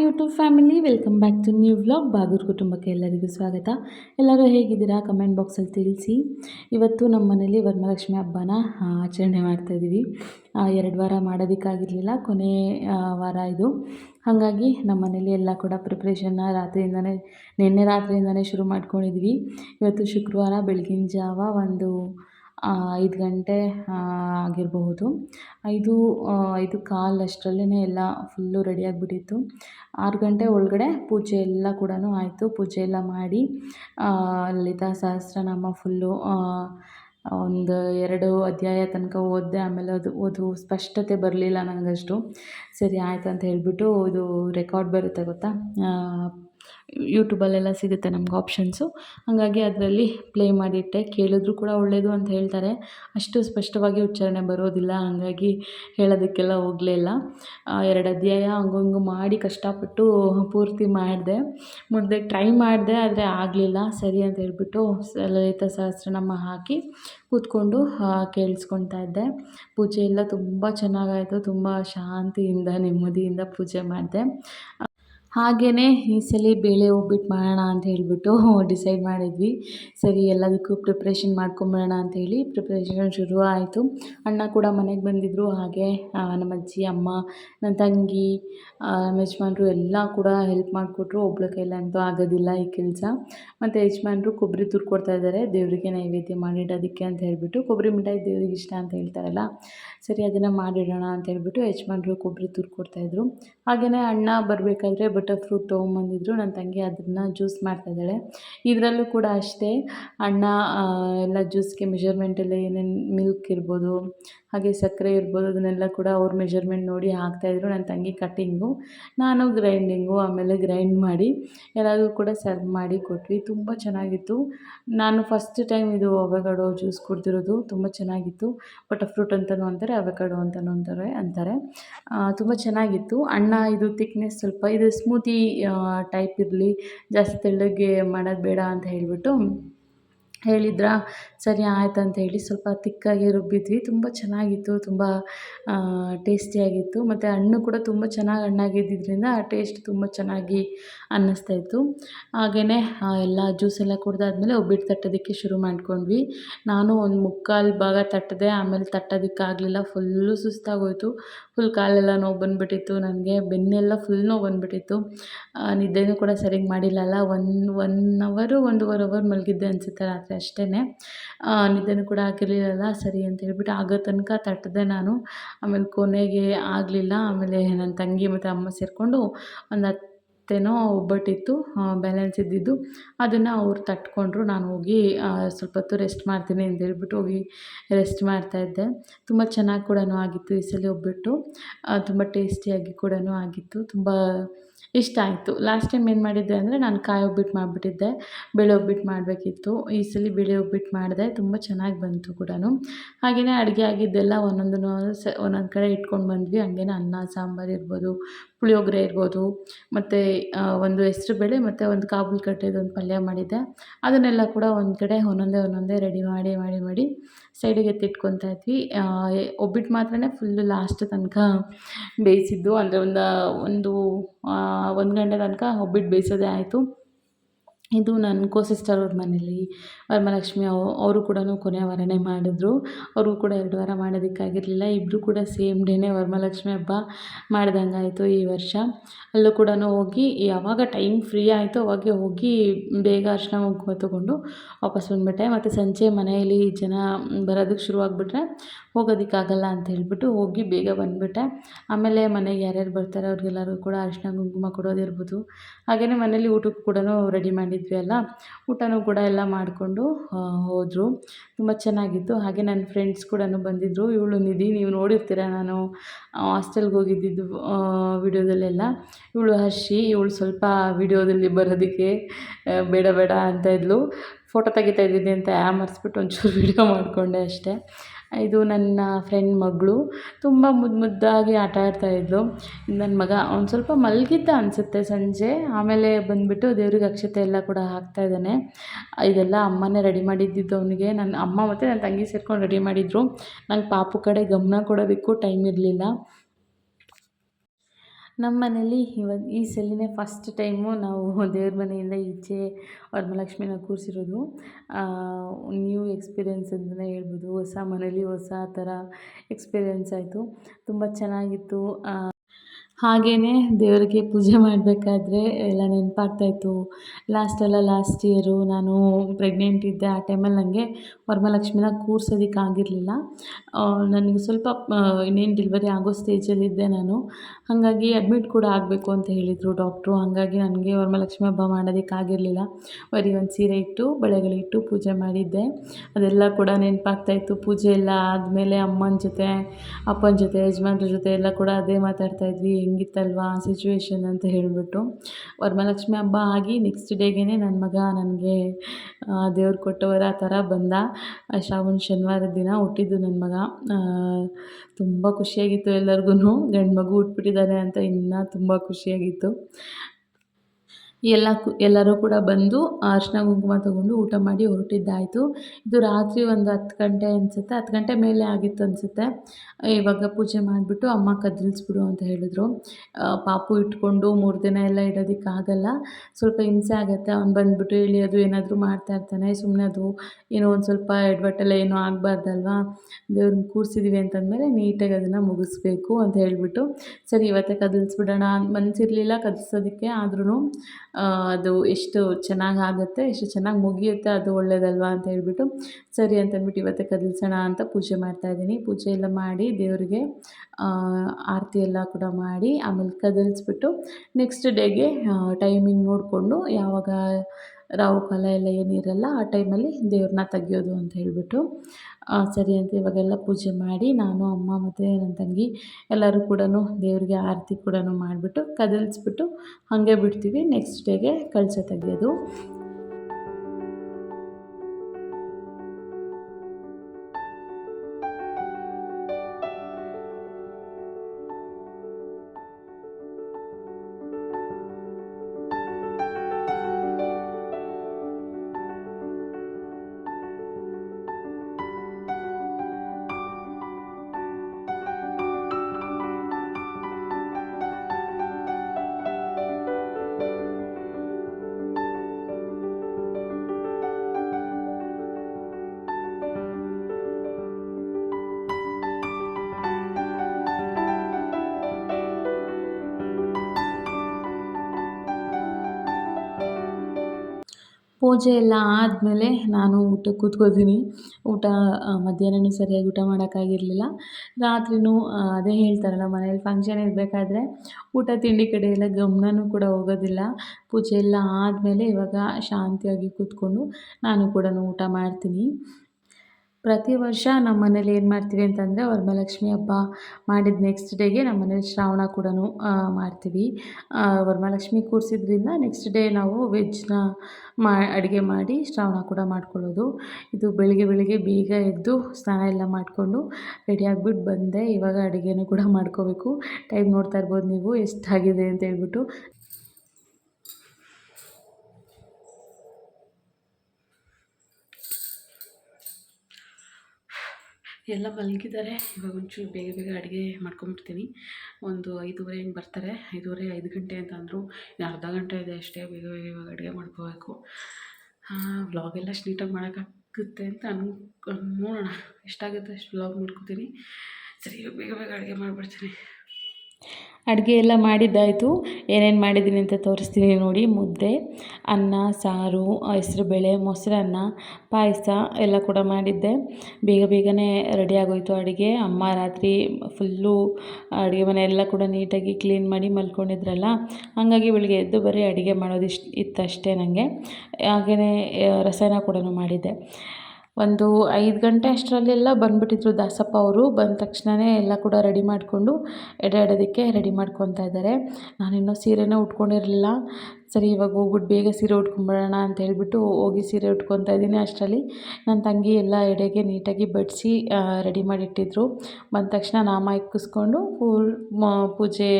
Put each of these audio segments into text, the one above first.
YouTube family welcome back to new vlog Bagur ಕುಟುಂಬಕ್ಕೆ ಎಲ್ಲರಿಗೂ ಸ್ವಾಗತ. ಎಲ್ಲರೂ ಹೇಗಿದ್ದೀರಾ? ಕಮೆಂಟ್ ಬಾಕ್ಸಲ್ಲಿ ತಿಳಿಸಿ. ಇವತ್ತು ನಮ್ಮ ಮನೇಲಿ ವರಮಹಾಲಕ್ಷ್ಮಿ ಹಬ್ಬನ ಆಚರಣೆ ಮಾಡ್ತಾಯಿದ್ದೀವಿ ಎರಡು ವಾರ ಮಾಡೋದಕ್ಕಾಗಿರಲಿಲ್ಲ. ಕೊನೆ ವಾರ ಇದು. ಹಾಗಾಗಿ ನಮ್ಮ ಮನೇಲಿ ಎಲ್ಲ ಕೂಡ ಪ್ರಿಪ್ರೇಷನ್ನ ರಾತ್ರಿಯಿಂದನೇ, ನಿನ್ನೆ ರಾತ್ರಿಯಿಂದನೇ ಶುರು ಮಾಡ್ಕೊಂಡಿದ್ವಿ ಇವತ್ತು ಶುಕ್ರವಾರ ಬೆಳಗಿನ ಜಾವ ಒಂದು ಐದು ಗಂಟೆ ಆಗಿರಬಹುದು. ಐದು ಐದು ಕಾಲು ಅಷ್ಟರಲ್ಲೇ ಎಲ್ಲ ಫುಲ್ಲು ರೆಡಿಯಾಗಿಬಿಟ್ಟಿತ್ತು ಆರು ಗಂಟೆ ಒಳಗಡೆ ಪೂಜೆ ಎಲ್ಲ ಕೂಡ ಆಯಿತು. ಪೂಜೆ ಎಲ್ಲ ಮಾಡಿ ಲಲಿತಾ ಸಹಸ್ರನಾಮ ಫುಲ್ಲು ಒಂದು ಎರಡು ಅಧ್ಯಾಯ ತನಕ ಓದಿದೆ. ಆಮೇಲೆ ಅದು ಅದು ಸ್ಪಷ್ಟತೆ ಬರಲಿಲ್ಲ ನನಗಷ್ಟು. ಸರಿ, ಆಯ್ತು ಅಂತ ಹೇಳಿಬಿಟ್ಟು ಇದು ರೆಕಾರ್ಡ್ ಬರುತ್ತೆ ಗೊತ್ತಾ? ಯೂಟ್ಯೂಬಲ್ಲೆಲ್ಲ ಸಿಗುತ್ತೆ ನಮ್ಗೆ ಆಪ್ಷನ್ಸು. ಹಾಗಾಗಿ ಅದರಲ್ಲಿ ಪ್ಲೇ ಮಾಡಿಟ್ಟೆ. ಕೇಳಿದ್ರು ಕೂಡ ಒಳ್ಳೆಯದು ಅಂತ ಹೇಳ್ತಾರೆ. ಅಷ್ಟು ಸ್ಪಷ್ಟವಾಗಿ ಉಚ್ಚಾರಣೆ ಬರೋದಿಲ್ಲ. ಹಾಗಾಗಿ ಹೇಳೋದಕ್ಕೆಲ್ಲ ಹೋಗಲೇ ಇಲ್ಲ. ಎರಡು ಅಧ್ಯಾಯ ಹಂಗಂಗೆ ಮಾಡಿ ಕಷ್ಟಪಟ್ಟು ಪೂರ್ತಿ ಮಾಡಿದೆ. ಮುಂದೆ ಟ್ರೈ ಮಾಡಿದೆ, ಆದರೆ ಆಗಲಿಲ್ಲ. ಸರಿ ಅಂತ ಹೇಳ್ಬಿಟ್ಟು ಲಲಿತ ಸಹಸ್ರನಾಮ ಹಾಕಿ ಕೂತ್ಕೊಂಡು ಕೇಳಿಸ್ಕೊತಾ ಇದ್ದೆ. ಪೂಜೆ ಎಲ್ಲ ತುಂಬ ಚೆನ್ನಾಗಾಯಿತು. ತುಂಬ ಶಾಂತಿಯಿಂದ, ನೆಮ್ಮದಿಯಿಂದ ಪೂಜೆ ಮಾಡಿದೆ. ಹಾಗೆಯೇ ಈ ಸಲ ಬೇಳೆ ಒಬ್ಬಿಟ್ಟು ಮಾಡೋಣ ಅಂತ ಹೇಳಿಬಿಟ್ಟು ಡಿಸೈಡ್ ಮಾಡಿದ್ವಿ. ಸರಿ, ಎಲ್ಲದಕ್ಕೂ ಪ್ರಿಪ್ರೇಷನ್ ಮಾಡ್ಕೊಂಬಿಡೋಣ ಅಂಥೇಳಿ ಪ್ರಿಪ್ರೇಷನ್ ಶುರು ಆಯಿತು. ಅಣ್ಣ ಕೂಡ ಮನೆಗೆ ಬಂದಿದ್ದರು ಹಾಗೆ ನಮ್ಮ ಅಜ್ಜಿ, ಅಮ್ಮ ನನ್ನ ತಂಗಿ ನಮ್ಮ ಯಜಮಾನ್ರು ಎಲ್ಲ ಕೂಡ ಹೆಲ್ಪ್ ಮಾಡಿಕೊಟ್ರು. ಒಬ್ಳ ಕೈಲಂತೂ ಆಗೋದಿಲ್ಲ ಈ ಕೆಲಸ. ಮತ್ತು ಯಜಮಾನ್ರು ಕೊಬ್ಬರಿ ತುರ್ಕೊಡ್ತಾ ಇದ್ದಾರೆ. ದೇವರಿಗೆ ನೈವೇದ್ಯ ಮಾಡಿಡೋದಕ್ಕೆ ಅಂತ ಹೇಳಿಬಿಟ್ಟು ಕೊಬ್ಬರಿ ಮಿಠಾಯಿ ದೇವ್ರಿಗೆ ಇಷ್ಟ ಅಂತ ಹೇಳ್ತಾರಲ್ಲ, ಸರಿ ಅದನ್ನು ಮಾಡಿಡೋಣ ಅಂತ ಹೇಳಿಬಿಟ್ಟು ಯಜಮಾನ್ರು ಕೊಬ್ಬರಿ ತುರ್ಕೊಡ್ತಾಯಿದ್ರು ಹಾಗೆಯೇ ಅಣ್ಣ ಬರಬೇಕಾದ್ರೆ ಬಟರ್ ಫ್ರೂಟ್ ತೊಗೊಂಬಂದಿದ್ರು. ನನ್ನ ತಂಗಿ ಅದನ್ನು ಜ್ಯೂಸ್ ಮಾಡ್ತಾಯಿದ್ದಾಳೆ ಇದರಲ್ಲೂ ಕೂಡ ಅಷ್ಟೇ. ಅಣ್ಣ ಎಲ್ಲ ಜ್ಯೂಸ್ಗೆ ಮೆಷರ್ಮೆಂಟೆಲ್ಲ ಏನೇನು ಮಿಲ್ಕ್ ಇರ್ಬೋದು, ಹಾಗೆ ಸಕ್ಕರೆ ಇರ್ಬೋದು, ಅದನ್ನೆಲ್ಲ ಕೂಡ ಅವ್ರ ಮೆಷರ್ಮೆಂಟ್ ನೋಡಿ ಹಾಕ್ತಾಯಿದ್ರು ನನ್ನ ತಂಗಿ ಕಟ್ಟಿಂಗು ನಾನು ಗ್ರೈಂಡಿಂಗು ಆಮೇಲೆ ಗ್ರೈಂಡ್ ಮಾಡಿ ಎಲ್ಲರಿಗೂ ಕೂಡ ಸರ್ವ್ ಮಾಡಿ ಕೊಟ್ವಿ. ತುಂಬ ಚೆನ್ನಾಗಿತ್ತು. ನಾನು ಫಸ್ಟ್ ಟೈಮ್ ಇದು ಅವಗಡೋ ಜ್ಯೂಸ್ ಕುಡ್ದಿರೋದು. ತುಂಬ ಚೆನ್ನಾಗಿತ್ತು. ಬಟರ್ ಫ್ರೂಟ್ ಅಂತಲೂ ಅಂತಾರೆ ಅವಗಡೋ ಅಂತಲೂ ಅಂತಾರೆ ಅಂತಾರೆ. ತುಂಬ ಚೆನ್ನಾಗಿತ್ತು. ಅಣ್ಣ ಇದು ತಿಕ್ನೆಸ್ ಸ್ವಲ್ಪ ಇದು ಸ್ಮೂತಿ ಟೈಪ್ ಇರಲಿ. ಜಾಸ್ತಿ ತೆಳ್ಳಗೆ ಮಾಡೋದು ಬೇಡ ಅಂತ ಹೇಳಿಬಿಟ್ಟು ಹೇಳಿದ್ರಾ? ಸರಿ ಆಯ್ತು ಅಂತ ಹೇಳಿ ಸ್ವಲ್ಪ ತಿಕ್ಕಾಗಿ ರುಬ್ಬಿದ್ವಿ. ತುಂಬ ಚೆನ್ನಾಗಿತ್ತು, ತುಂಬ ಟೇಸ್ಟಿಯಾಗಿತ್ತು ಮತ್ತು ಹಣ್ಣು ಕೂಡ ತುಂಬ ಚೆನ್ನಾಗಿ ಹಣ್ಣಾಗಿದ್ದಿದ್ದರಿಂದ ಆ ಟೇಸ್ಟ್ ತುಂಬ ಚೆನ್ನಾಗಿ ಅನ್ನಿಸ್ತಾ ಇತ್ತು. ಹಾಗೆಯೇ ಎಲ್ಲ ಜ್ಯೂಸ್ ಎಲ್ಲ ಕುಡ್ದಾದ್ಮೇಲೆ ಒಬ್ಬಿಟ್ಟು ತಟ್ಟೋದಕ್ಕೆ ಶುರು ಮಾಡ್ಕೊಂಡ್ವಿ. ನಾನು ಒಂದು ಮುಕ್ಕಾಲು ಭಾಗ ತಟ್ಟಿದೆ, ಆಮೇಲೆ ತಟ್ಟೋದಕ್ಕಾಗಲಿಲ್ಲ. ಫುಲ್ಲು ಸುಸ್ತಾಗೋಯಿತು. ಫುಲ್ ಕಾಲೆಲ್ಲ ನೋವು ಬಂದುಬಿಟ್ಟಿತ್ತು. ನನಗೆ ಬೆನ್ನೆಲ್ಲ ಫುಲ್ ನೋವು ಬಂದುಬಿಟ್ಟಿತ್ತು. ನಿದ್ದೆನೂ ಕೂಡ ಸರಿಯಾಗಿ ಮಾಡಿಲ್ಲಲ್ಲ. ಒನ್ ಒನ್ ಅವರು, ಒಂದೂವರೆ ಅವರ್ ಮಲಗಿದ್ದೆ ಅನಿಸುತ್ತೆ ರಾತ್ರಿ. ಅಷ್ಟೇ ನಿದ್ದೆನೂ ಕೂಡ ಆಗಿರಲಿಲ್ಲಲ್ಲ ಸರಿ ಅಂತ ಹೇಳ್ಬಿಟ್ಟು ಆಗೋ ತನಕ ತಟ್ಟಿದೆ ನಾನು. ಆಮೇಲೆ ಕೊನೆಗೆ ಆಗಲಿಲ್ಲ. ಆಮೇಲೆ ನನ್ನ ತಂಗಿ ಮತ್ತು ಅಮ್ಮ ಸೇರಿಕೊಂಡು ಒಂದು ಹತ್ತೇನೋ ಒಬ್ಬಟ್ಟಿತ್ತು ಬ್ಯಾಲೆನ್ಸ್ ಇದ್ದಿದ್ದು. ಅದನ್ನು ಅವ್ರು ತಟ್ಕೊಂಡ್ರು. ನಾನು ಹೋಗಿ ಸ್ವಲ್ಪ ಹೊತ್ತು ರೆಸ್ಟ್ ಮಾಡ್ತೀನಿ ಅಂತ ಹೇಳ್ಬಿಟ್ಟು ಹೋಗಿ ರೆಸ್ಟ್ ಮಾಡ್ತಾಯಿದ್ದೆ ತುಂಬ ಚೆನ್ನಾಗಿ ಕೂಡ ಆಗಿತ್ತು ಈ ಸಲ ಒಬ್ಬಟ್ಟು. ತುಂಬ ಟೇಸ್ಟಿಯಾಗಿ ಕೂಡ ಆಗಿತ್ತು. ತುಂಬ ಇಷ್ಟ ಆಯಿತು. ಲಾಸ್ಟ್ ಟೈಮ್ ಏನು ಮಾಡಿದ್ದೆ ಅಂದರೆ ನಾನು ಕಾಯಿ ಒಬ್ಬಿಟ್ಟು ಮಾಡಿಬಿಟ್ಟಿದ್ದೆ. ಬೇಳೆ ಒಬ್ಬಿಟ್ಟು ಮಾಡಬೇಕಿತ್ತು. ಈ ಸಲ ಬೇಳೆ ಒಬ್ಬಿಟ್ಟು ಮಾಡಿದೆ. ತುಂಬ ಚೆನ್ನಾಗಿ ಬಂತು ಕೂಡ ಹಾಗೆಯೇ ಅಡುಗೆ ಆಗಿದ್ದೆಲ್ಲ ಒಂದೊಂದನ್ನು ಸ, ಒಂದೊಂದು ಕಡೆ ಇಟ್ಕೊಂಡು ಬಂದ್ವಿ. ಹಂಗೇನೆ ಅನ್ನ, ಸಾಂಬಾರು ಇರ್ಬೋದು, ಪುಳಿಯೋಗರೆ ಇರ್ಬೋದು, ಮತ್ತು ಒಂದು ಹೆಸ್ರುಬೇಳೆ ಮತ್ತು ಒಂದು ಕಾಬೂಲ್ ಕಟ್ಟೆದೊಂದು ಪಲ್ಯ ಮಾಡಿದ್ದೆ. ಅದನ್ನೆಲ್ಲ ಕೂಡ ಒಂದು ಕಡೆ ಒಂದೊಂದೇ ಒಂದೊಂದೇ ರೆಡಿ ಮಾಡಿ ಮಾಡಿ ಮಾಡಿ ಸೈಡಿಗೆ ಎತ್ತಿಟ್ಕೊತಾ ಇದ್ವಿ. ಒಬ್ಬಿಟ್ಟು ಮಾತ್ರನೇ ಫುಲ್ಲು ಲಾಸ್ಟ್ ತನಕ ಬೇಯಿಸಿದ್ದು. ಅಂದರೆ ಒಂದು ಒಂದು ಒಂದು ಗಂಟೆ ತನಕ ಒಬ್ಬಿಟ್ಟು ಬೇಯಿಸೋದೇ ಆಯಿತು. ಇದು ನನ್ನ ಕೋ ಸಿಸ್ಟರ್ ಅವ್ರ ಮನೇಲಿ. ವರಮಹಾಲಕ್ಷ್ಮಿ ಅವ, ಅವರು ಕೂಡ ಕೊನೆ ವಾರನೇ ಮಾಡಿದ್ರು. ಅವ್ರಿಗೂ ಕೂಡ ಎರಡು ವಾರ ಮಾಡೋದಕ್ಕಾಗಿರಲಿಲ್ಲ. ಇಬ್ಬರೂ ಕೂಡ ಸೇಮ್ ಡೇನೇ ವರಮಹಾಲಕ್ಷ್ಮಿ ಹಬ್ಬ ಮಾಡ್ದಂಗೆ ಆಯಿತು ಈ ವರ್ಷ. ಅಲ್ಲೂ ಕೂಡ ಹೋಗಿ, ಯಾವಾಗ ಟೈಮ್ ಫ್ರೀ ಆಯಿತು ಅವಾಗೆ ಹೋಗಿ ಬೇಗ ಅರ್ಶನ ಕುಂಕುಮ ತೊಗೊಂಡು ವಾಪಸ್ ಬಂದುಬಿಟ್ಟೆ. ಮತ್ತು ಸಂಜೆ ಮನೆಯಲ್ಲಿ ಜನ ಬರೋದಕ್ಕೆ ಶುರುವಾಗ್ಬಿಟ್ರೆ ಹೋಗೋದಕ್ಕಾಗಲ್ಲ ಅಂತ ಹೇಳ್ಬಿಟ್ಟು ಹೋಗಿ ಬೇಗ ಬಂದುಬಿಟ್ಟೆ. ಆಮೇಲೆ ಮನೆಗೆ ಯಾರ್ಯಾರು ಬರ್ತಾರೆ ಅವ್ರಿಗೆಲ್ಲರಿಗೂ ಕೂಡ ಅರಿಶಿನ ಕುಂಕುಮ ಕೊಡೋದಿರ್ಬೋದು. ಹಾಗೆಯೇ ಮನೇಲಿ ಊಟಕ್ಕೆ ಕೂಡ ರೆಡಿ ಮಾಡಿದ್ವಿ ಅಲ್ಲ, ಊಟನೂ ಕೂಡ ಎಲ್ಲ ಮಾಡಿಕೊಂಡು ಹೋದರು. ತುಂಬ ಚೆನ್ನಾಗಿತ್ತು. ಹಾಗೆ ನನ್ನ ಫ್ರೆಂಡ್ಸ್ ಕೂಡ ಬಂದಿದ್ದರು ಇವಳು ನಿಧಿ, ನೀವು ನೋಡಿರ್ತೀರ ನಾನು ಹಾಸ್ಟೆಲ್ಗೆ ಹೋಗಿದ್ದಿದ್ದು ವಿಡಿಯೋದಲ್ಲೆಲ್ಲ. ಇವಳು ಹರ್ಷಿ, ಇವಳು ಸ್ವಲ್ಪ ವಿಡಿಯೋದಲ್ಲಿ ಬರೋದಕ್ಕೆ ಬೇಡ ಬೇಡ ಅಂತ ಇದ್ಲು. ಫೋಟೋ ತೆಗಿತಾ ಇದ್ದೀನಿ ಅಂತ ಮರೆಸ್ಬಿಟ್ಟು ಒಂಚೂರು ವಿಡಿಯೋ ಮಾಡಿಕೊಂಡೆ ಅಷ್ಟೇ. ಇದು ನನ್ನ ಫ್ರೆಂಡ್ ಮಗಳು. ತುಂಬ ಮುದ್ದು ಮುದ್ದಾಗಿ ಆಟ ಆಡ್ತಾಯಿದ್ಲು ನನ್ನ ಮಗ ಅವ್ನು ಸ್ವಲ್ಪ ಮಲಗಿದ್ದ ಅನಿಸುತ್ತೆ ಸಂಜೆ. ಆಮೇಲೆ ಬಂದುಬಿಟ್ಟು ದೇವ್ರಿಗೆ ಅಕ್ಷತೆ ಎಲ್ಲ ಕೂಡ ಹಾಕ್ತಾ ಇದ್ದಾನೆ. ಇದೆಲ್ಲ ಅಮ್ಮನೇ ರೆಡಿ ಮಾಡಿದ್ದಿದ್ದು ಅವನಿಗೆ. ನನ್ನ ಅಮ್ಮ ಮತ್ತು ನನ್ನ ತಂಗಿ ಸೇರ್ಕೊಂಡು ರೆಡಿ ಮಾಡಿದರು. ನಂಗೆ ಪಾಪು ಕಡೆ ಗಮನ ಕೊಡೋದಕ್ಕೂ ಟೈಮ್ ಇರಲಿಲ್ಲ. ನಮ್ಮ ಮನೇಲಿ ಇವಾಗ ಈ ಸಲಿನೇ ಫಸ್ಟ್ ಟೈಮು ನಾವು ದೇವ್ರ ಮನೆಯಿಂದ ಈಚೆ ವರಮಹಾಲಕ್ಷ್ಮಿನ ಕೂರಿಸಿರೋದು. ನ್ಯೂ ಎಕ್ಸ್ಪೀರಿಯೆನ್ಸ್ ಅಂತಲೇ ಹೇಳ್ಬೋದು. ಹೊಸ ಮನೇಲಿ ಹೊಸ ಥರ ಎಕ್ಸ್ಪೀರಿಯೆನ್ಸ್ ಆಯಿತು. ತುಂಬ ಚೆನ್ನಾಗಿತ್ತು. ಹಾಗೆಯೇ ದೇವರಿಗೆ ಪೂಜೆ ಮಾಡಬೇಕಾದ್ರೆ ಎಲ್ಲ ನೆನಪಾಗ್ತಾಯಿತ್ತು ಲಾಸ್ಟೆಲ್ಲ ಲಾಸ್ಟ್ ಇಯರು ನಾನು ಪ್ರೆಗ್ನೆಂಟ್ ಇದ್ದೆ. ಆ ಟೈಮಲ್ಲಿ ನನಗೆ ವರಮಹಾಲಕ್ಷ್ಮೀನ ಕೂರ್ಸೋದಕ್ಕೆ ಆಗಿರಲಿಲ್ಲ. ನನಗೆ ಸ್ವಲ್ಪ ಇನ್ನೇನು ಡೆಲಿವರಿ ಆಗೋ ಸ್ಟೇಜಲ್ಲಿದ್ದೆ ನಾನು. ಹಾಗಾಗಿ ಅಡ್ಮಿಟ್ ಕೂಡ ಆಗಬೇಕು ಅಂತ ಹೇಳಿದರು ಡಾಕ್ಟ್ರು ಹಾಗಾಗಿ ನನಗೆ ವರಮಹಾಲಕ್ಷ್ಮಿ ಹಬ್ಬ ಮಾಡೋದಕ್ಕೆ ಆಗಿರಲಿಲ್ಲ. ಬರೀ ಒಂದು ಸೀರೆ ಇಟ್ಟು ಬಳೆಗಳಿಟ್ಟು ಪೂಜೆ ಮಾಡಿದ್ದೆ. ಅದೆಲ್ಲ ಕೂಡ ನೆನಪಾಗ್ತಾಯಿತ್ತು ಪೂಜೆ ಎಲ್ಲ ಆದಮೇಲೆ ಅಮ್ಮನ ಜೊತೆ, ಅಪ್ಪನ ಜೊತೆ, ಯಜಮಾನ್ರ ಜೊತೆ ಎಲ್ಲ ಕೂಡ ಅದೇ ಮಾತಾಡ್ತಾಯಿದ್ವಿ ಹೆಂಗಿತ್ತಲ್ವಾ ಸಿಚುವೇಶನ್ ಅಂತ ಹೇಳಿಬಿಟ್ಟು ವರಮಹಾಲಕ್ಷ್ಮಿ ಹಬ್ಬ ಆಗಿ ನೆಕ್ಸ್ಟ್ ಡೇಗೆ ನನ್ನ ಮಗ ನನಗೆ ದೇವ್ರು ಕೊಟ್ಟವರ ಆ ಥರ ಬಂದ. ಶ್ರಾವಣ ಶನಿವಾರದ ದಿನ ಹುಟ್ಟಿದ್ದು ನನ್ನ ಮಗ. ತುಂಬ ಖುಷಿಯಾಗಿತ್ತು ಎಲ್ಲರಿಗೂ ಗಂಡು ಮಗು ಹುಟ್ಬಿಟ್ಟಿದ್ದಾನೆ ಅಂತ ಇನ್ನೂ ತುಂಬ ಖುಷಿಯಾಗಿತ್ತು. ಎಲ್ಲ ಎಲ್ಲರೂ ಕೂಡ ಬಂದು ಅರಿಶಿನ ಕುಂಕುಮ ತೊಗೊಂಡು ಊಟ ಮಾಡಿ ಹೊರಟಿದ್ದಾಯಿತು. ಇದು ರಾತ್ರಿ ಒಂದು ಹತ್ತು ಗಂಟೆ ಅನಿಸುತ್ತೆ. ಹತ್ತು ಗಂಟೆ ಮೇಲೆ ಆಗಿತ್ತು ಅನಿಸುತ್ತೆ. ಇವಾಗ ಪೂಜೆ ಮಾಡಿಬಿಟ್ಟು ಅಮ್ಮ ಕದಲ್ಸ್ಬಿಡು ಅಂತ ಹೇಳಿದ್ರು. ಪಾಪು ಇಟ್ಕೊಂಡು ಮೂರು ದಿನ ಎಲ್ಲ ಇಡೋದಕ್ಕಾಗಲ್ಲ ಸ್ವಲ್ಪ ಹಿಂಸೆ ಆಗುತ್ತೆ. ಅವ್ನು ಬಂದುಬಿಟ್ಟು ಇಳಿಯೋದು ಏನಾದರೂ ಮಾಡ್ತಾ ಇರ್ತಾನೆ. ಸುಮ್ಮನೆ ಅದು ಏನೋ ಒಂದು ಸ್ವಲ್ಪ ಎಡ್ವಟ್ಟೆಲ್ಲ ಏನೂ ಆಗಬಾರ್ದಲ್ವಾ? ದೇವ್ರನ್ನ ಕೂರಿಸಿದೀವಿ ಅಂತಂದಮೇಲೆ ನೀಟಾಗಿ ಅದನ್ನು ಮುಗಿಸ್ಬೇಕು ಅಂತ ಹೇಳಿಬಿಟ್ಟು, ಸರಿ ಇವತ್ತೇ ಕದಲಿಸ್ಬಿಡೋಣ ಮನಸ್ಸಿರಲಿಲ್ಲ ಕದಲ್ಸೋದಕ್ಕೆ ಆದ್ರೂ ಅದು ಎಷ್ಟು ಚೆನ್ನಾಗಿ ಆಗುತ್ತೆ ಎಷ್ಟು ಚೆನ್ನಾಗಿ ಮುಗಿಯುತ್ತೆ, ಅದು ಒಳ್ಳೇದಲ್ವಾ ಅಂತ ಹೇಳ್ಬಿಟ್ಟು, ಸರಿ ಅಂತಂದ್ಬಿಟ್ಟು ಇವತ್ತೇ ಕದಲ್ಸೋಣ ಅಂತ ಪೂಜೆ ಮಾಡ್ತಾಯಿದ್ದೀನಿ ಪೂಜೆ ಎಲ್ಲ ಮಾಡಿ ದೇವರಿಗೆ ಆರತಿ ಎಲ್ಲ ಕೂಡ ಮಾಡಿ, ಆಮೇಲೆ ಕದಲಿಸ್ಬಿಟ್ಟು ನೆಕ್ಸ್ಟ್ ಡೇಗೆ ಟೈಮಿಂಗ್ ನೋಡಿಕೊಂಡು ಯಾವಾಗ ರಾಹು ಕಾಲ ಎಲ್ಲ ಏನಿರಲ್ಲ ಆ ಟೈಮಲ್ಲಿ ದೇವ್ರನ್ನ ತೆಗಿಯೋದು ಅಂತ ಹೇಳಿಬಿಟ್ಟು ಸರಿ ಅಂತ ಇವಾಗೆಲ್ಲ ಪೂಜೆ ಮಾಡಿ ನಾನು, ಅಮ್ಮ ಮತ್ತು ನನ್ನ ತಂಗಿ ಎಲ್ಲರೂ ಕೂಡ ದೇವರಿಗೆ ಆರತಿ ಕೂಡ ಮಾಡಿಬಿಟ್ಟು ಕದಲಿಸ್ಬಿಟ್ಟು ಹಾಗೆ ಬಿಡ್ತೀವಿ. ನೆಕ್ಸ್ಟ್ ಡೇಗೆ ಕಳಶ ತೆಗಿಯೋದು. ಪೂಜೆ ಎಲ್ಲ ಆದಮೇಲೆ ನಾನು ಊಟಕ್ಕೆ ಕೂತ್ಕೋತೀನಿ ಊಟ ಮಧ್ಯಾಹ್ನನೂ ಸರಿಯಾಗಿ ಊಟ ಮಾಡೋಕ್ಕಾಗಿರಲಿಲ್ಲ. ರಾತ್ರಿನೂ ಅದೇ ಹೇಳ್ತಾರಲ್ಲ ಮನೇಲಿ ಫಂಕ್ಷನ್ ಇರಬೇಕಾದ್ರೆ ಊಟ, ತಿಂಡಿ ಕಡೆ ಎಲ್ಲ ಗಮನನೂ ಕೂಡ ಹೋಗೋದಿಲ್ಲ. ಪೂಜೆ ಎಲ್ಲ ಆದಮೇಲೆ ಇವಾಗ ಶಾಂತಿಯಾಗಿ ಕೂತ್ಕೊಂಡು ನಾನು ಕೂಡ ಊಟ ಮಾಡ್ತೀನಿ. ಪ್ರತಿ ವರ್ಷ ನಮ್ಮ ಮನೇಲಿ ಏನು ಮಾಡ್ತೀವಿ ಅಂತಂದರೆ ವರಮಹಾಲಕ್ಷ್ಮಿ ಹಬ್ಬ ಮಾಡಿದ ನೆಕ್ಸ್ಟ್ ಡೇಗೆ ನಮ್ಮ ಮನೇಲಿ ಶ್ರಾವಣ ಕೂಡ ಮಾಡ್ತೀವಿ. ವರಮಹಾಲಕ್ಷ್ಮಿ ಕೂರಿಸಿದ್ರಿಂದ ನೆಕ್ಸ್ಟ್ ಡೇ ನಾವು ವೆಜ್ನ ಮಾ, ಅಡುಗೆ ಮಾಡಿ ಶ್ರಾವಣ ಕೂಡ ಮಾಡ್ಕೊಳ್ಳೋದು. ಇದು ಬೆಳಿಗ್ಗೆ ಬೆಳಿಗ್ಗೆ ಬೇಗ ಎದ್ದು ಸ್ನಾನ ಎಲ್ಲ ಮಾಡಿಕೊಂಡು ರೆಡಿ ಆಗಿಬಿಟ್ಟು ಬಂದೆ. ಇವಾಗ ಅಡುಗೆನೂ ಕೂಡ ಮಾಡ್ಕೋಬೇಕು. ಟೈಮ್ ನೋಡ್ತಾ ಇರ್ಬೋದು ನೀವು, ಎಷ್ಟಾಗಿದೆ ಅಂತ ಹೇಳ್ಬಿಟ್ಟು. ಎಲ್ಲ ಮಲಗಿದ್ದಾರೆ. ಇವಾಗ ಒಂಚೂರು ಬೇಗ ಬೇಗ ಅಡುಗೆ ಮಾಡ್ಕೊಂಬಿಡ್ತೀನಿ. ಒಂದು ಐದೂವರೆ ಹಿಂಗೆ ಬರ್ತಾರೆ. ಐದೂವರೆ, ಐದು ಗಂಟೆ ಅಂತ ಅಂದರು. ಇನ್ನು ಅರ್ಧ ಗಂಟೆ ಇದೆ ಅಷ್ಟೇ. ಬೇಗ ಬೇಗ ಇವಾಗ ಅಡುಗೆ ಮಾಡ್ಕೋಬೇಕು. ವ್ಲಾಗೆಲ್ಲ ನೀಟಾಗಿ ಮಾಡೋಕ್ಕಾಗುತ್ತೆ ಅಂತ ಅನ್ ನೋಡೋಣ. ಎಷ್ಟಾಗುತ್ತೆ ಅಷ್ಟು ವ್ಲಾಗ್ ಮಾಡ್ಕೋತೀನಿ ಸರಿ, ಬೇಗ ಬೇಗ ಅಡುಗೆ ಮಾಡಿಬಿಡ್ತೀನಿ. ಅಡುಗೆ ಎಲ್ಲ ಮಾಡಿದ್ದಾಯಿತು. ಏನೇನು ಮಾಡಿದ್ದೀನಿ ಅಂತ ತೋರಿಸ್ತೀನಿ ನೋಡಿ. ಮುದ್ದೆ, ಅನ್ನ, ಸಾರು ಹೆಸ್ರುಬೇಳೆ ಮೊಸರನ್ನ ಪಾಯಸ ಎಲ್ಲ ಕೂಡ ಮಾಡಿದ್ದೆ. ಬೇಗ ಬೇಗನೆ ರೆಡಿ ಆಗೋಯಿತು ಅಡುಗೆ. ಅಮ್ಮ ರಾತ್ರಿ ಫುಲ್ಲು ಅಡುಗೆ ಮನೆ ಎಲ್ಲ ಕೂಡ ನೀಟಾಗಿ ಕ್ಲೀನ್ ಮಾಡಿ ಮಲ್ಕೊಂಡಿದ್ರಲ್ಲ, ಹಾಗಾಗಿ ಬೆಳಿಗ್ಗೆ ಎದ್ದು ಬರೀ ಅಡುಗೆ ಮಾಡೋದು ಇಷ್ಟು ಇತ್ತಷ್ಟೇ ನನಗೆ ಹಾಗೆಯೇ ರಸನ ಕೂಡ ಮಾಡಿದ್ದೆ. ಒಂದು ಐದು ಗಂಟೆ ಅಷ್ಟರಲ್ಲೆಲ್ಲ ಬಂದುಬಿಟ್ಟಿದ್ರು ದಾಸಪ್ಪ ಅವರು. ಬಂದ ತಕ್ಷಣವೇ ಎಲ್ಲ ಕೂಡ ರೆಡಿ ಮಾಡಿಕೊಂಡು ಎಡೆ ರೆಡಿ ಮಾಡ್ಕೊತಾ ಇದ್ದಾರೆ. ನಾನಿನ್ನೂ ಸೀರೆನೇ ಉಟ್ಕೊಂಡಿರಲಿಲ್ಲ. ಸರಿ, ಇವಾಗ ಹೋಗ್ಬಿಟ್ಟು ಬೇಗ ಸೀರೆ ಉಟ್ಕೊಂಬರೋಣ ಅಂತ ಹೇಳಿಬಿಟ್ಟು ಹೋಗಿ ಸೀರೆ ಉಟ್ಕೊತಾ ಇದ್ದೀನಿ ಅಷ್ಟರಲ್ಲಿ. ನನ್ನ ತಂಗಿ ಎಲ್ಲ ಎಡೆಗೆ ನೀಟಾಗಿ ಬಡಿಸಿ ರೆಡಿ ಮಾಡಿಟ್ಟಿದ್ರು. ಬಂದ ತಕ್ಷಣ ನಾಮ ಇಕ್ಕಿಸ್ಕೊಂಡು ಫುಲ್ ಪೂಜೆ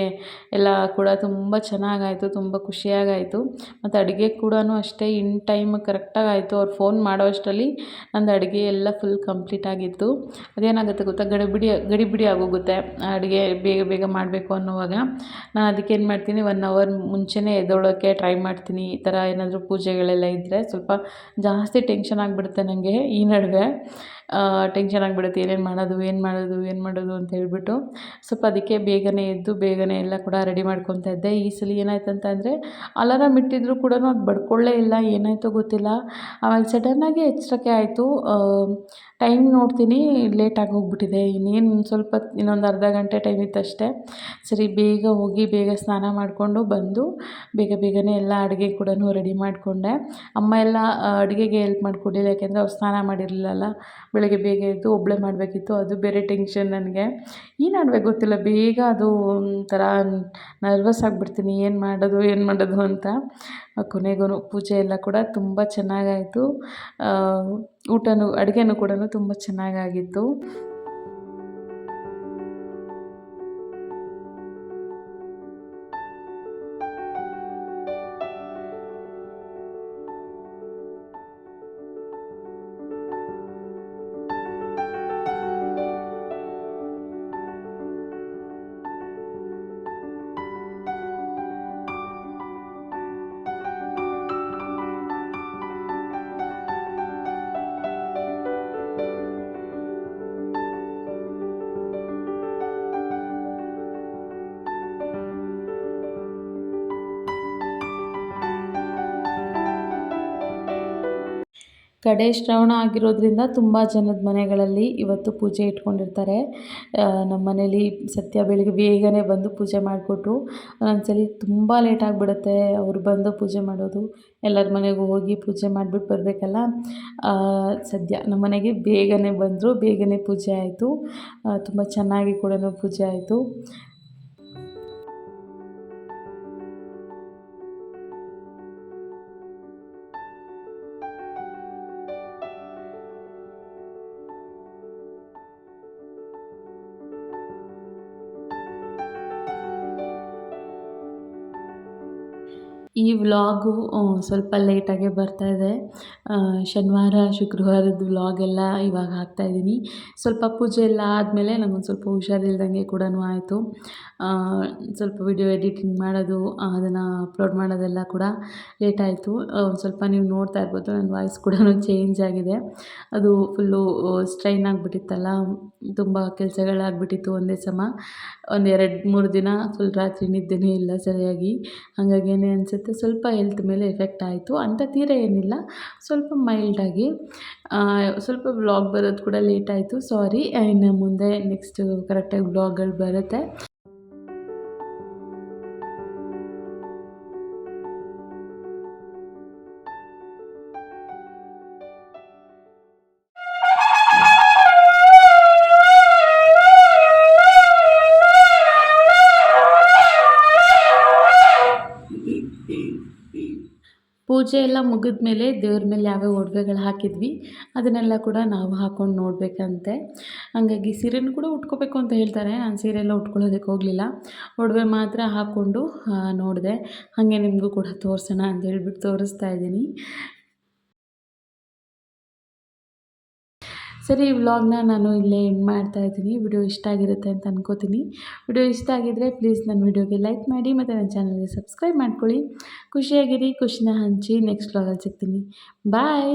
ಎಲ್ಲ ಕೂಡ ತುಂಬ ಚೆನ್ನಾಗಾಯಿತು, ತುಂಬ ಖುಷಿಯಾಗಾಯಿತು. ಮತ್ತು ಅಡುಗೆ ಕೂಡ ಅಷ್ಟೇ, ಇನ್ ಟೈಮ್ ಕರೆಕ್ಟಾಗಿ ಆಯಿತು ಅವ್ರು ಫೋನ್ ಮಾಡೋ ಅಷ್ಟರಲ್ಲಿ ನಂದು ಅಡುಗೆ ಎಲ್ಲ ಫುಲ್ ಕಂಪ್ಲೀಟ್ ಆಗಿತ್ತು. ಅದೇನಾಗುತ್ತೆ ಗೊತ್ತಾ? ಗಡಿಬಿಡಿ ಗಡಿಬಿಡಿ ಆಗೋಗುತ್ತೆ. ಅಡುಗೆ ಬೇಗ ಬೇಗ ಮಾಡಬೇಕು ಅನ್ನೋವಾಗ. ನಾನು ಅದಕ್ಕೆ ಏನು ಮಾಡ್ತೀನಿ, ಒನ್ ಅವರ್ ಮುಂಚೆನೇ ಎದ್ದೇಳೋಕ್ಕೆ ಟ್ರೈ ಮಾಡ್ತೀನಿ ಈ ಥರ ಏನಾದರೂ ಪೂಜೆಗಳೆಲ್ಲ ಇದ್ದರೆ ಸ್ವಲ್ಪ ಜಾಸ್ತಿ ಟೆನ್ಷನ್ ಆಗಿಬಿಡುತ್ತೆ ನನಗೆ ಈ ನಡುವೆ. ಟೆನ್ಷನ್ ಆಗಿಬಿಡುತ್ತೆ. ಏನೇನು ಮಾಡೋದು, ಏನು ಮಾಡೋದು ಏನು ಮಾಡೋದು ಅಂತ ಹೇಳ್ಬಿಟ್ಟು ಸ್ವಲ್ಪ ಅದಕ್ಕೆ ಬೇಗನೆ ಎದ್ದು ಬೇಗನೆ ಎಲ್ಲ ಕೂಡ ರೆಡಿ ಮಾಡ್ಕೊತಾ ಇದ್ದೆ. ಈ ಸಲ ಏನಾಯ್ತು ಅಂತ ಅಂದರೆ ಅಲಾರಾಮ್ ಇಟ್ಟಿದ್ರು ಕೂಡ ಅದು ಬಡ್ಕೊಳ್ಳೇ ಇಲ್ಲ. ಏನಾಯಿತು ಗೊತ್ತಿಲ್ಲ. ಆಮೇಲೆ ಸಡನ್ನಾಗಿ ಎಚ್ಚರಿಕೆ ಆಯಿತು. ಟೈಮ್ ನೋಡ್ತೀನಿ. ಲೇಟಾಗಿ ಹೋಗ್ಬಿಟ್ಟಿದೆ. ಇನ್ನೇನು ಸ್ವಲ್ಪ ಇನ್ನೊಂದು ಅರ್ಧ ಗಂಟೆ ಟೈಮ್ ಇತ್ತಷ್ಟೇ ಸರಿ, ಬೇಗ ಹೋಗಿ ಬೇಗ ಸ್ನಾನ ಮಾಡಿಕೊಂಡು ಬಂದು ಬೇಗ ಬೇಗನೆ ಎಲ್ಲ ಅಡುಗೆ ಕೂಡ ರೆಡಿ ಮಾಡಿಕೊಂಡೆ. ಅಮ್ಮ ಎಲ್ಲ ಅಡುಗೆಗೆ ಹೆಲ್ಪ್ ಮಾಡಿಕೊಡಿಲ್ಲ ಯಾಕೆಂದರೆ ಅವ್ರು ಸ್ನಾನ ಮಾಡಿರಲಿಲ್ಲಲ್ಲ. ಬೆಳಗ್ಗೆ ಬೇಗ ಎದ್ದು ಒಬ್ಬಳೇ ಮಾಡಬೇಕಿತ್ತು, ಅದು ಬೇರೆ ಟೆನ್ಷನ್ ನನಗೆ. ಈ ನಡುವೆ ಗೊತ್ತಿಲ್ಲ, ಬೇಗ ಅದು ಒಂಥರ ನರ್ವಸ್ ಆಗಿಬಿಡ್ತೀನಿ, ಏನು ಮಾಡೋದು ಏನು ಮಾಡೋದು ಅಂತ. ಕೊನೆಗೂ ಪೂಜೆ ಎಲ್ಲ ಕೂಡ ತುಂಬ ಚೆನ್ನಾಗಾಯಿತು. ಊಟನೂ, ಅಡುಗೆನೂ ಕೂಡ ತುಂಬ ಚೆನ್ನಾಗಾಗಿತ್ತು. ಕಡೆ ಶ್ರವಣ ಆಗಿರೋದ್ರಿಂದ ತುಂಬ ಜನದ ಮನೆಗಳಲ್ಲಿ ಇವತ್ತು ಪೂಜೆ ಇಟ್ಕೊಂಡಿರ್ತಾರೆ. ನಮ್ಮ ಮನೇಲಿ ಸತ್ಯ ಬೆಳಿಗ್ಗೆ ಬೇಗನೆ ಬಂದು ಪೂಜೆ ಮಾಡಿಕೊಟ್ರು. ಒಂದೊಂದ್ಸಲಿ ತುಂಬ ಲೇಟ್ ಆಗಿಬಿಡುತ್ತೆ, ಅವರು ಬಂದು ಪೂಜೆ ಮಾಡೋದು. ಎಲ್ಲರ ಮನೆಗೂ ಹೋಗಿ ಪೂಜೆ ಮಾಡಿಬಿಟ್ಟು ಬರಬೇಕಲ್ಲ. ಸದ್ಯ ನಮ್ಮ ಮನೆಗೆ ಬೇಗನೆ ಬಂದರು, ಬೇಗನೆ ಪೂಜೆ ಆಯಿತು. ತುಂಬ ಚೆನ್ನಾಗಿ ಕೂಡ ಪೂಜೆ ಆಯಿತು. ಈ ವ್ಲಾಗು ಸ್ವಲ್ಪ ಲೇಟಾಗೇ ಇದೆ. ಶನಿವಾರ ಶುಕ್ರವಾರದ ವ್ಲಾಗೆಲ್ಲ ಇವಾಗ ಹಾಕ್ತಾಯಿದ್ದೀನಿ ಸ್ವಲ್ಪ ಪೂಜೆ ಎಲ್ಲ ಆದಮೇಲೆ ನನಗೊಂದು ಸ್ವಲ್ಪ ಹುಷಾರಿಲ್ದಂಗೆ ಕೂಡ ಆಯಿತು. ಸ್ವಲ್ಪ ವಿಡಿಯೋ ಎಡಿಟಿಂಗ್ ಮಾಡೋದು, ಅದನ್ನು ಅಪ್ಲೋಡ್ ಮಾಡೋದೆಲ್ಲ ಕೂಡ ಲೇಟಾಯಿತು. ಒಂದು ಸ್ವಲ್ಪ ನೀವು ನೋಡ್ತಾ ಇರ್ಬೋದು, ನನ್ನ ವಾಯ್ಸ್ ಕೂಡ ಚೇಂಜ್ ಆಗಿದೆ. ಅದು ಫುಲ್ಲು ಸ್ಟ್ರೈನ್ ಆಗಿಬಿಟ್ಟಿತ್ತಲ್ಲ, ತುಂಬ ಕೆಲಸಗಳಾಗ್ಬಿಟ್ಟಿತ್ತು ಒಂದೇ ಸಮ. ಒಂದು ಎರಡು ಮೂರು ದಿನ ಫುಲ್ ರಾತ್ರಿ ನಿದ್ದೆನೇ ಇಲ್ಲ ಸರಿಯಾಗಿ. ಹಾಗಾಗಿ ಏನೇ ಅನಿಸುತ್ತೆ ಸ್ವಲ್ಪ ಹೆಲ್ತ್ ಮೇಲೆ ಎಫೆಕ್ಟ್ ಆಯಿತು. ಅಂತ ತೀರ ಏನಿಲ್ಲ. ಸ್ವಲ್ಪ ಮೈಲ್ಡಾಗಿ ಸ್ವಲ್ಪ ವ್ಲಾಗ್ ಬರೋದು ಕೂಡ ಲೇಟ್ ಆಯಿತು. ಸಾರಿ ಇನ್ನು ಮುಂದೆ ನೆಕ್ಸ್ಟ್ ಕರೆಕ್ಟಾಗಿ ವ್ಲಾಗ್ಗಳು ಬರುತ್ತೆ. ಪೂಜೆ ಎಲ್ಲ ಮುಗಿದ ಮೇಲೆ ದೇವ್ರ ಮೇಲೆ ಯಾವ್ಯಾವ ಒಡವೆಗಳು ಹಾಕಿದ್ವಿ, ಅದನ್ನೆಲ್ಲ ಕೂಡ ನಾವು ಹಾಕೊಂಡು ನೋಡಬೇಕಂತೆ. ಹಾಗಾಗಿ ಸೀರೆನೂ ಕೂಡ ಉಟ್ಕೋಬೇಕು ಅಂತ ಹೇಳ್ತಾರೆ, ನಾನು ಸೀರೆ ಎಲ್ಲ ಉಟ್ಕೊಳ್ಳೋದಕ್ಕೆ ಹೋಗಲಿಲ್ಲ. ಒಡವೆ ಮಾತ್ರ ಹಾಕ್ಕೊಂಡು ನೋಡಿದೆ. ಹಾಗೆ ನಿಮಗೂ ಕೂಡ ತೋರಿಸೋಣ ಅಂತ ಹೇಳ್ಬಿಟ್ಟು ತೋರಿಸ್ತಾ ಇದ್ದೀನಿ. ಸರಿ, ಈ ವ್ಲಾಗ್ನ ನಾನು ಇಲ್ಲೇ ಎಂಡ್ ಮಾಡ್ತಾ ಇದ್ದೀನಿ. ವಿಡಿಯೋ ಇಷ್ಟ ಆಗಿರುತ್ತೆ ಅಂತ ಅನ್ಕೋತೀನಿ. ವಿಡಿಯೋ ಇಷ್ಟ ಆಗಿದ್ದರೆ ಪ್ಲೀಸ್ ನನ್ನ ವಿಡಿಯೋಗೆ ಲೈಕ್ ಮಾಡಿ ಮತ್ತು ನನ್ನ ಚಾನಲ್ಗೆ ಸಬ್ಸ್ಕ್ರೈಬ್ ಮಾಡ್ಕೊಳ್ಳಿ. ಖುಷಿಯಾಗಿರಿ, ಖುಷಿನ ಹಂಚಿ. ನೆಕ್ಸ್ಟ್ ವ್ಲಾಗಲ್ಲಿ ಸಿಗ್ತೀನಿ. ಬಾಯ್!